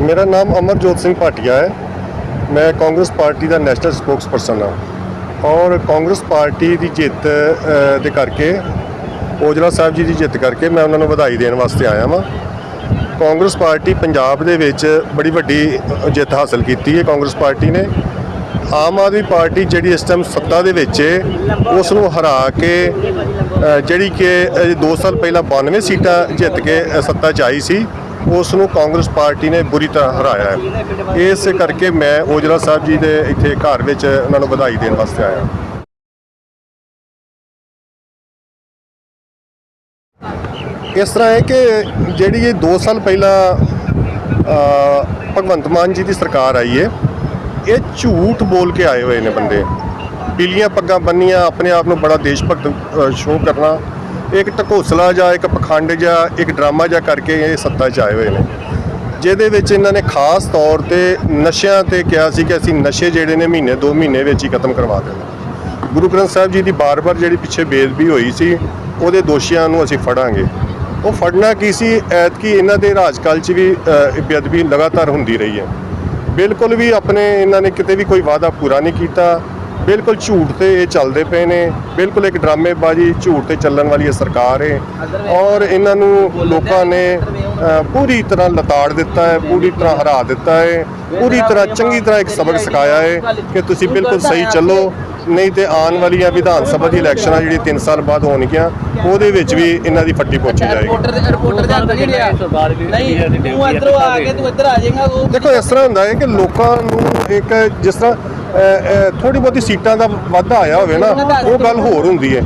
ਮੇਰਾ ਨਾਮ ਅਮਰਜੋਤ ਸਿੰਘ ਭਾਟੀਆ ਹੈ। ਮੈਂ ਕਾਂਗਰਸ ਪਾਰਟੀ ਦਾ ਨੈਸ਼ਨਲ ਸਪੋਕਸਪਰਸਨ ਹਾਂ। ਔਰ ਕਾਂਗਰਸ ਪਾਰਟੀ ਦੀ ਜਿੱਤ ਦੇ ਕਰਕੇ, ਔਜਲਾ ਸਾਹਿਬ ਜੀ ਦੀ ਜਿੱਤ ਕਰਕੇ ਮੈਂ ਉਹਨਾਂ ਨੂੰ ਵਧਾਈ ਦੇਣ ਵਾਸਤੇ ਆਇਆ ਹਾਂ ਕਾਂਗਰਸ ਪਾਰਟੀ ਪੰਜਾਬ ਦੇ ਵਿੱਚ ਬੜੀ ਵੱਡੀ ਜਿੱਤ ਹਾਸਲ ਕੀਤੀ ਹੈ ਕਾਂਗਰਸ ਪਾਰਟੀ ਨੇ। ਆਮ ਆਦਮੀ ਪਾਰਟੀ ਜਿਹੜੀ ਇਸ ਟਾਈਮ ਸੱਤਾ ਦੇ ਵਿੱਚ ਹੈ ਉਸ ਨੂੰ ਹਰਾ ਕੇ ਜਿਹੜੀ ਕਿ 2 ਸਾਲ ਪਹਿਲਾਂ 92 ਸੀਟਾਂ ਜਿੱਤ ਕੇ ਸੱਤਾ 'ਚ ਆਈ ਸੀ, ਉਸ ਨੂੰ ਕਾਂਗਰਸ ਪਾਰਟੀ ਨੇ ਬੁਰੀ ਤਰ੍ਹਾਂ ਹਰਾਇਆ ਹੈ। ਇਸ ਕਰਕੇ ਮੈਂ ਔਜਲਾ ਸਾਹਿਬ ਜੀ ਦੇ ਇੱਥੇ ਘਰ ਵਿੱਚ ਉਹਨਾਂ ਨੂੰ ਵਧਾਈ ਦੇਣ ਵਾਸਤੇ ਆਇਆ ਇਸ ਤਰ੍ਹਾਂ ਹੈ ਕਿ ਜਿਹੜੀ ਇਹ 2 ਸਾਲ ਪਹਿਲਾਂ ਭਗਵੰਤ ਮਾਨ ਜੀ ਦੀ ਸਰਕਾਰ ਆਈ ਹੈ, ਇਹ ਝੂਠ ਬੋਲ ਕੇ ਆਏ ਹੋਏ ਨੇ ਬੰਦੇ। ਪੀਲੀਆਂ ਪੱਗਾਂ ਬੰਨੀਆਂ, ਆਪਣੇ ਆਪ ਨੂੰ ਬੜਾ ਦੇਸ਼ ਭਗਤ ਸ਼ੋਅ ਕਰਨਾ। ਇੱਕ ਢਕੋਸਲਾ ਜਾਂ ਇੱਕ ਪਖੰਡ ਜਾਂ ਇੱਕ ਡਰਾਮਾ ਜਾਂ ਕਰਕੇ ਇਹ ਸੱਤਾ 'ਚ ਆਏ ਹੋਏ ਨੇ। ਜਿਹਦੇ ਵਿੱਚ ਇਹਨਾਂ ਨੇ ਖਾਸ ਤੌਰ ਤੇ ਨਸ਼ਿਆਂ ਤੇ ਕਿਹਾ ਸੀ ਕਿ ਅਸੀਂ ਨਸ਼ੇ ਜਿਹੜੇ ਨੇ ਮਹੀਨੇ, ਦੋ ਮਹੀਨੇ ਵਿੱਚ ਹੀ ਖਤਮ ਕਰਵਾ ਦੇਣਾ। ਗੁਰੂ ਗ੍ਰੰਥ ਸਾਹਿਬ ਜੀ ਦੀ ਬਾਰ-ਬਾਰ ਜਿਹੜੀ ਪਿੱਛੇ ਬੇਦਬੀ ਹੋਈ ਸੀ, ਉਹਦੇ ਦੋਸ਼ੀਆਂ ਨੂੰ ਅਸੀਂ ਫੜਾਂਗੇ। ਉਹ ਫੜਨਾ ਕੀ ਸੀ? ਐਤਕੀ ਇਹਨਾਂ ਦੇ ਰਾਜਕਾਲ 'ਚ ਵੀ ਬੇਅਦਬੀ ਲਗਾਤਾਰ ਹੁੰਦੀ ਰਹੀ ਹੈ। ਬਿਲਕੁਲ ਵੀ ਆਪਣੇ ਇਹਨਾਂ ਨੇ ਕਿਤੇ ਵੀ ਕੋਈ ਵਾਅਦਾ ਪੂਰਾ ਨਹੀਂ ਕੀਤਾ। ਬਿਲਕੁਲ ਝੂਠ ਤੇ ਇਹ ਚੱਲਦੇ ਪਏ ਨੇ। ਬਿਲਕੁਲ ਇੱਕ ਡਰਾਮੇਬਾਜ਼ੀ ਝੂਠ ਤੇ ਚੱਲਣ ਵਾਲੀ ਇਹ ਸਰਕਾਰ ਹੈ ਔਰ ਇਹਨਾਂ ਨੂੰ ਲੋਕਾਂ ਨੇ ਪੂਰੀ ਤਰ੍ਹਾਂ ਲਤਾੜ ਦਿੱਤਾ ਹੈ ਪੂਰੀ ਤਰ੍ਹਾਂ ਹਰਾ ਦਿੱਤਾ ਹੈ। ਪੂਰੀ ਤਰ੍ਹਾਂ ਚੰਗੀ ਤਰ੍ਹਾਂ ਇੱਕ ਸਬਕ ਸਿਖਾਇਆ ਹੈ ਕਿ ਤੁਸੀਂ ਬਿਲਕੁਲ ਸਹੀ ਚੱਲੋ। ਨਹੀਂ ਤੇ ਆਉਣ ਵਾਲੀਆਂ ਵਿਧਾਨ ਸਭਾ ਦੀ ਇਲੈਕਸ਼ਨਾਂ ਜਿਹੜੀ 3 ਸਾਲ ਬਾਅਦ ਹੋਣਗੀਆਂ ਉਹਦੇ ਵਿੱਚ ਵੀ ਇਹਨਾਂ ਦੀ ਫੱਟੀ ਪੋਚੀ ਜਾਏਗੀ। ਰਿਪੋਰਟਰ ਦੇ ਰਿਪੋਰਟਰ ਦੇ ਹੱਥ ਨਹੀਂ ਰਿਹਾ ਨਹੀਂ ਤੂੰ ਇੱਧਰੋਂ ਆ ਕੇ ਤੂੰ ਇੱਧਰ ਆ ਜਾਏਗਾ ਉਹ ਦੇਖੋ ਇਸ ਤਰ੍ਹਾਂ ਹੁੰਦਾ ਹੈ ਕਿ ਲੋਕਾਂ ਨੂੰ ਇੱਕ ਜਿਸ ਤਰ੍ਹਾਂ ਥੋੜੀ ਬਹੁਤੀ ਸੀਟਾਂ ਦਾ ਵਾਧਾ ਆਇਆ ਹੋਵੇ ਨਾ ਉਹ ਗੱਲ ਹੋਰ ਹੁੰਦੀ ਹੈ।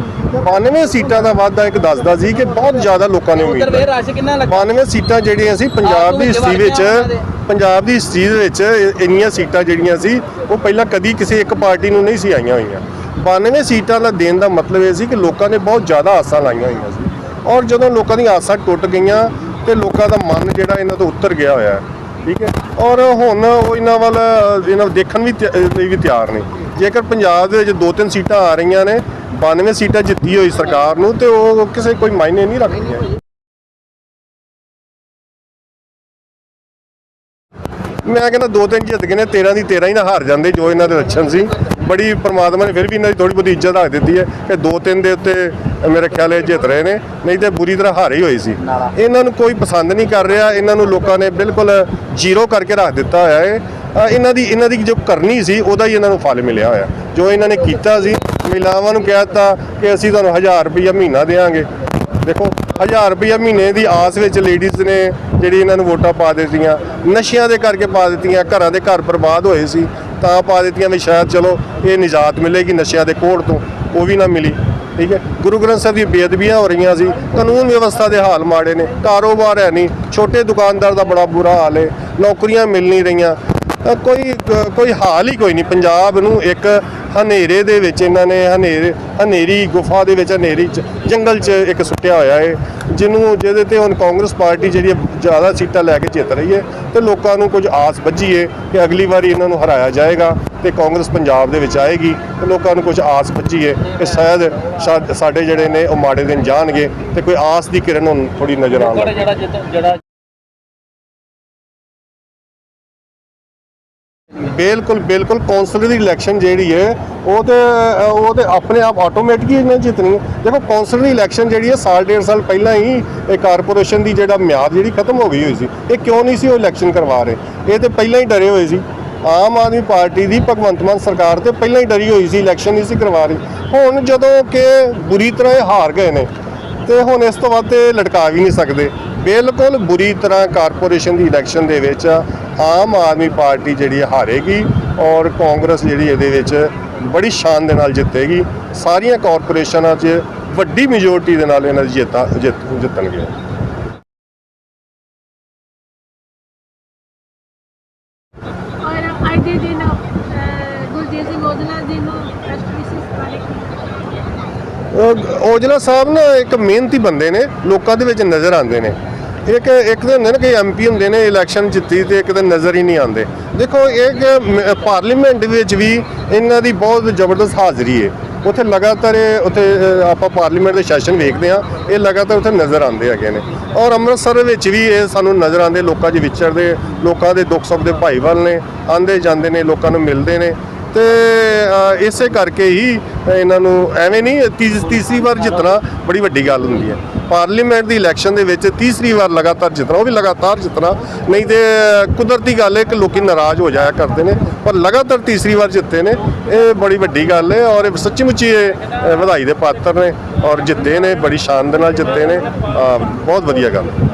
92 ਸੀਟਾਂ ਦਾ ਵਾਧਾ ਇੱਕ ਦੱਸਦਾ ਸੀ ਕਿ ਬਹੁਤ ਜ਼ਿਆਦਾ ਲੋਕਾਂ ਨੇ ਉਮੀਦ ਲੱਗਾ? 92 ਸੀਟਾਂ ਜਿਹੜੀਆਂ ਸੀ ਪੰਜਾਬ ਦੀ ਹਿਸਟਰੀ ਵਿੱਚ ਪੰਜਾਬ ਦੀ ਹਿਸਟਰੀ ਦੇ ਵਿੱਚ ਇੰਨੀਆਂ ਸੀਟਾਂ ਜਿਹੜੀਆਂ ਸੀ ਉਹ ਪਹਿਲਾਂ ਕਦੀ ਕਿਸੇ ਇੱਕ ਪਾਰਟੀ ਨੂੰ ਨਹੀਂ ਸੀ ਆਈਆਂ ਹੋਈਆਂ। 92 ਸੀਟਾਂ ਦਾ ਦੇਣ ਦਾ ਮਤਲਬ ਇਹ ਸੀ ਕਿ ਲੋਕਾਂ ਨੇ ਬਹੁਤ ਜ਼ਿਆਦਾ ਆਸਾਂ ਲਾਈਆਂ ਹੋਈਆਂ ਸੀ। ਔਰ ਜਦੋਂ ਲੋਕਾਂ ਦੀਆਂ ਆਸਾਂ ਟੁੱਟ ਗਈਆਂ ਤੇ ਲੋਕਾਂ ਦਾ ਮਨ ਜਿਹੜਾ ਇਹਨਾਂ ਤੋਂ ਉੱਤਰ ਗਿਆ ਹੋਇਆ। ਹੈ ਠੀਕ ਹੈ? ਔਰ ਹੁਣ ਉਹ ਇਹਨਾਂ ਵੱਲ, ਇਹਨਾਂ ਦੇਖਣ ਵੀ ਤਿਆ- ਲਈ ਵੀ ਤਿਆਰ ਨੇ। ਜੇਕਰ ਪੰਜਾਬ ਦੇ ਵਿੱਚ ਦੋ ਤਿੰਨ ਸੀਟਾਂ ਆ ਰਹੀਆਂ ਨੇ 92 ਸੀਟਾਂ ਜਿੱਤੀ ਹੋਈ ਸਰਕਾਰ ਨੂੰ, ਤੇ ਉਹ ਕਿਸੇ ਕੋਈ ਮਾਇਨੇ ਨਹੀਂ ਰੱਖਦੀਆਂ। ਮੈਂ ਕਹਿੰਦਾ ਦੋ ਤਿੰਨ ਜਿੱਤ ਗਏ ਨੇ 13 ਦੀ 13 ਹੀ ਨਾ ਹਾਰ ਜਾਂਦੇ, ਜੋ ਇਹਨਾਂ ਦੇ ਲੱਛਣ ਸੀ। ਬੜੀ ਪ੍ਰਮਾਤਮਾ ਨੇ ਫਿਰ ਵੀ ਇਹਨਾਂ ਦੀ ਥੋੜੀ ਬਹੁਤੀ ਇੱਜ਼ਤ ਰੱਖ ਦਿੱਤੀ ਹੈ ਕਿ ਦੋ ਤਿੰਨ ਦੇ ਉੱਤੇ ਮੇਰੇ ਖਿਆਲ ਇਹ ਜਿੱਤ ਰਹੇ ਨੇ, ਨਹੀਂ ਤੇ ਬੁਰੀ ਤਰ੍ਹਾਂ ਹਾਰੇ ਹੀ ਹੋਏ ਸੀ। ਇਹਨਾਂ ਨੂੰ ਕੋਈ ਪਸੰਦ ਨਹੀਂ ਕਰ ਰਿਹਾ, ਇਹਨਾਂ ਨੂੰ ਲੋਕਾਂ ਨੇ ਬਿਲਕੁਲ ਜ਼ੀਰੋ ਕਰਕੇ ਰੱਖ ਦਿੱਤਾ ਹੋਇਆ ਹੈ। ਇਹਨਾਂ ਦੀ ਇਹਨਾਂ ਦੀ ਜੋ ਕਰਨੀ ਸੀ, ਉਹਦਾ ਹੀ ਇਹਨਾਂ ਨੂੰ ਫਲ ਮਿਲਿਆ ਹੋਇਆ। ਜੋ ਇਹਨਾਂ ਨੇ ਕੀਤਾ ਸੀ, ਮਹਿਲਾਵਾਂ ਨੂੰ ਕਹਿ ਦਿੱਤਾ ਕਿ ਅਸੀਂ ਤੁਹਾਨੂੰ 1000 ਰੁਪਈਆ ਮਹੀਨਾ ਦੇਵਾਂਗੇ। ਦੇਖੋ 1000 ਰੁਪਈਆ ਮਹੀਨੇ ਦੀ ਆਸ ਵਿੱਚ ਲੇਡੀਜ਼ ਨੇ ਜਿਹੜੀ ਇਹਨਾਂ ਨੂੰ ਵੋਟਾਂ ਪਾ ਦਿੱਤੀਆਂ, ਨਸ਼ਿਆਂ ਦੇ ਕਰਕੇ ਪਾ ਦਿੱਤੀਆਂ, ਘਰਾਂ ਦੇ ਘਰ ਬਰਬਾਦ ਹੋਏ ਸੀ, ਤਾਂ ਪਾ ਦਿੱਤੀਆਂ ਵੀ ਸ਼ਾਇਦ ਚਲੋ ਇਹ ਨਿਜਾਤ ਮਿਲੇਗੀ ਨਸ਼ਿਆਂ ਦੇ ਕੋੜ ਤੋਂ, ਉਹ ਵੀ ਨਾ ਮਿਲੀ, ਠੀਕ ਹੈ? ਗੁਰੂ ਗ੍ਰੰਥ ਸਾਹਿਬ ਦੀ ਬੇਅਦਬੀਆਂ ਹੋ ਰਹੀਆਂ ਸੀ, ਕਾਨੂੰਨ ਵਿਵਸਥਾ ਦੇ ਹਾਲ ਮਾੜੇ ਨੇ, ਕਾਰੋਬਾਰ ਹੈ ਨਹੀਂ, ਛੋਟੇ ਦੁਕਾਨਦਾਰ ਦਾ ਬੜਾ ਬੁਰਾ ਹਾਲ ਹੈ, ਨੌਕਰੀਆਂ ਮਿਲ ਨਹੀਂ ਰਹੀਆਂ ਕੋਈ ਕੋਈ ਹਾਲ ਹੀ ਕੋਈ ਨਹੀਂ, ਪੰਜਾਬ ਨੂੰ ਇੱਕ ਹਨੇਰੇ ਦੇ ਵਿੱਚ ਇਹਨਾਂ ਨੇ ਹਨੇਰੇ, ਹਨੇਰੀ, ਗੁਫਾ ਦੇ ਵਿੱਚ ਹਨੇਰੀ ਚ, ਜੰਗਲ 'ਚ ਇੱਕ ਸੁੱਟਿਆ ਹੋਇਆ ਹੈ ਜਿਹਨੂੰ ਜਿਹਦੇ ਤੇ ਹੁਣ ਕਾਂਗਰਸ ਪਾਰਟੀ ਜਿਹੜੀ ਹੈ ਜ਼ਿਆਦਾ ਸੀਟਾਂ ਲੈ ਕੇ ਜਿੱਤ ਰਹੀ ਹੈ ਤੇ ਲੋਕਾਂ ਨੂੰ ਕੁਝ ਆਸ ਬੱਝੀ ਹੈ ਕਿ ਅਗਲੀ ਵਾਰੀ ਇਹਨਾਂ ਨੂੰ ਹਰਾਇਆ ਜਾਏਗਾ ਤੇ ਕਾਂਗਰਸ ਪੰਜਾਬ ਦੇ ਵਿੱਚ ਆਏਗੀ ਤੇ ਲੋਕਾਂ ਨੂੰ ਕੁਝ ਆਸ ਬੱਝੀ ਹੈ ਕਿ ਸ਼ਾਇਦ ਸ਼ਾਇਦ ਸਾਡੇ ਜਿਹੜੇ ਨੇ ਉਹ ਮਾੜੇ ਦਿਨ ਜਾਣਗੇ ਤੇ ਕੋਈ ਆਸ ਦੀ ਕਿਰਨ ਹੁਣ ਥੋੜੀ ਨਜ਼ਰ ਆਉਣ ਲੱਗ ਬਿਲਕੁਲ ਬਿਲਕੁਲ ਕੌਂਸਲ ਦੀ ਇਲੈਕਸ਼ਨ ਜਿਹੜੀ ਹੈ, ਉਹ ਤੇ ਉਹ ਤੇ ਆਪਣੇ ਆਪ ਆਟੋਮੈਟਿਕ ਹੀ ਇਹਨੇ ਜਿੱਤਣੀ। ਹੈ ਦੇਖੋ ਕੌਂਸਲ ਦੀ ਇਲੈਕਸ਼ਨ ਜਿਹੜੀ ਹੈ, ਸਾਲ, ਡੇਢ ਸਾਲ ਪਹਿਲਾਂ ਹੀ ਇਹ ਕਾਰਪੋਰੇਸ਼ਨ ਦੀ ਜਿਹੜਾ ਮਿਆਦ ਜਿਹੜੀ ਖਤਮ ਹੋ ਗਈ ਹੋਈ ਸੀ, ਇਹ ਕਿਉਂ ਨਹੀਂ ਸੀ ਉਹ ਇਲੈਕਸ਼ਨ ਕਰਵਾ ਰਹੇ? ਇਹ ਤੇ ਪਹਿਲਾਂ ਹੀ ਡਰੇ ਹੋਏ ਸੀ। ਆਮ ਆਦਮੀ ਪਾਰਟੀ ਦੀ ਭਗਵੰਤ ਮਾਨ ਸਰਕਾਰ ਤੇ ਪਹਿਲਾਂ ਹੀ ਡਰੀ ਹੋਈ ਸੀ ਇਲੈਕਸ਼ਨ ਨਹੀਂ ਸੀ ਕਰਵਾ ਰਹੀ। ਹੁਣ ਜਦੋਂ ਕਿ ਬੁਰੀ ਤਰ੍ਹਾਂ ਇਹ ਹਾਰ ਗਏ ਨੇ, ਤੇ ਹੁਣ ਇਸ ਤੋਂ ਵੱਧ ਤੇ ਲਟਕਾ ਵੀ ਨਹੀਂ ਸਕਦੇ। ਬਿਲਕੁਲ ਬੁਰੀ ਤਰ੍ਹਾਂ ਕਾਰਪੋਰੇਸ਼ਨ ਦੀ ਇਲੈਕਸ਼ਨ ਦੇ ਵਿੱਚ ਆਮ ਆਦਮੀ ਪਾਰਟੀ ਜਿਹੜੀ ਹਾਰੇਗੀ ਔਰ ਕਾਂਗਰਸ ਜਿਹੜੀ ਇਹਦੇ ਵਿੱਚ ਬੜੀ ਸ਼ਾਨ ਦੇ ਨਾਲ ਜਿੱਤੇਗੀ। ਸਾਰੀਆਂ ਕਾਰਪੋਰੇਸ਼ਨਾਂ 'ਚ ਵੱਡੀ ਮੈਜੋਰਟੀ ਦੇ ਨਾਲ ਇਹਨਾਂ ਦੀ ਜਿੱਤਾਂ ਜਿੱਤ ਜਿੱਤਣਗੇ ਔਰ ਅੱਜ ਦੇ ਦਿਨ ਅਹ, ਗੁਰਜੀਤ ਸਿੰਘ ਔਜਲਾ ਜੀ ਨੂੰ ਐਸਪੀਸੀ ਬਾਰੇ ਅਹ ਔਜਲਾ ਸਾਹਿਬ ਨਾ ਇੱਕ ਮਿਹਨਤੀ ਬੰਦੇ ਨੇ, ਲੋਕਾਂ ਦੇ ਵਿੱਚ ਨਜ਼ਰ ਆਉਂਦੇ ਨੇ। ਇੱਕ ਇੱਕ ਤਾਂ ਹੁੰਦੇ ਨੇ ਕਿ ਐਮਪੀ ਹੁੰਦੇ ਨੇ, ਇਲੈਕਸ਼ਨ ਜਿੱਤੀ ਤੇ ਇੱਕ ਤਾਂ ਨਜ਼ਰ ਹੀ ਨਹੀਂ ਆਉਂਦੇ। ਦੇਖੋ, ਇਹ ਮ- ਪਾਰਲੀਮੈਂਟ ਵਿੱਚ ਵੀ ਇਹਨਾਂ ਦੀ ਬਹੁਤ ਜ਼ਬਰਦਸਤ ਹਾਜ਼ਰੀ ਹੈ ਉੱਥੇ ਲਗਾਤਾਰ ਇਹ, ਉੱਥੇ ਆਪਾਂ ਪਾਰਲੀਮੈਂਟ ਦੇ ਸੈਸ਼ਨ ਵੇਖਦੇ ਆ ਇਹ ਲਗਾਤਾਰ ਉੱਥੇ ਨਜ਼ਰ ਆਉਂਦੇ ਹੈਗੇ ਨੇ। ਔਰ ਅੰਮ੍ਰਿਤਸਰ ਵਿੱਚ ਵੀ ਇਹ ਸਾਨੂੰ ਨਜ਼ਰ ਆਉਂਦੇ, ਲੋਕਾਂ 'ਚ ਵਿਚਰਦੇ, ਲੋਕਾਂ ਦੇ ਦੁੱਖ ਸੁੱਖ ਦੇ ਭਾਈਵਾਲ ਨੇ ਆਂਦੇ ਜਾਂਦੇ ਨੇ, ਲੋਕਾਂ ਨੂੰ ਮਿਲਦੇ ਨੇ। ਤੇ ਇਸੇ ਕਰਕੇ ਹੀ ਇਹਨਾਂ ਨੂੰ ਐਵੇਂ ਨਹੀਂ, ਤੀਸ- ਤੀਸਰੀ ਵਾਰ ਜਿੱਤਣਾ ਬੜੀ ਵੱਡੀ ਗੱਲ ਹੁੰਦੀ ਹੈ। ਪਾਰਲੀਮੈਂਟ ਦੀ ਇਲੈਕਸ਼ਨ ਦੇ ਵਿੱਚ ਤੀਸਰੀ ਵਾਰ ਲਗਾਤਾਰ ਜਿੱਤਣਾ, ਉਹ ਵੀ ਲਗਾਤਾਰ ਜਿੱਤਣਾ, ਨਹੀਂ ਤੇ ਕੁਦਰਤੀ ਗੱਲ ਹੈ ਕਿ ਲੋਕੀ ਨਾਰਾਜ਼ ਹੋ ਜਾਇਆ ਕਰਦੇ ਨੇ, ਪਰ ਲਗਾਤਾਰ ਤੀਸਰੀ ਵਾਰ ਜਿੱਤੇ ਨੇ, ਇਹ ਬੜੀ ਵੱਡੀ ਗੱਲ ਹੈ ਔਰ ਸੱਚੀ ਮੁੱਚੀ ਵਧਾਈ ਦੇ ਪਾਤਰ ਨੇ ਔਰ ਜਿੱਤੇ ਨੇ, ਬੜੀ ਸ਼ਾਨ ਦੇ ਨਾਲ ਜਿੱਤੇ ਨੇ ਬਹੁਤ ਵਧੀਆ ਗੱਲ ਹੈ।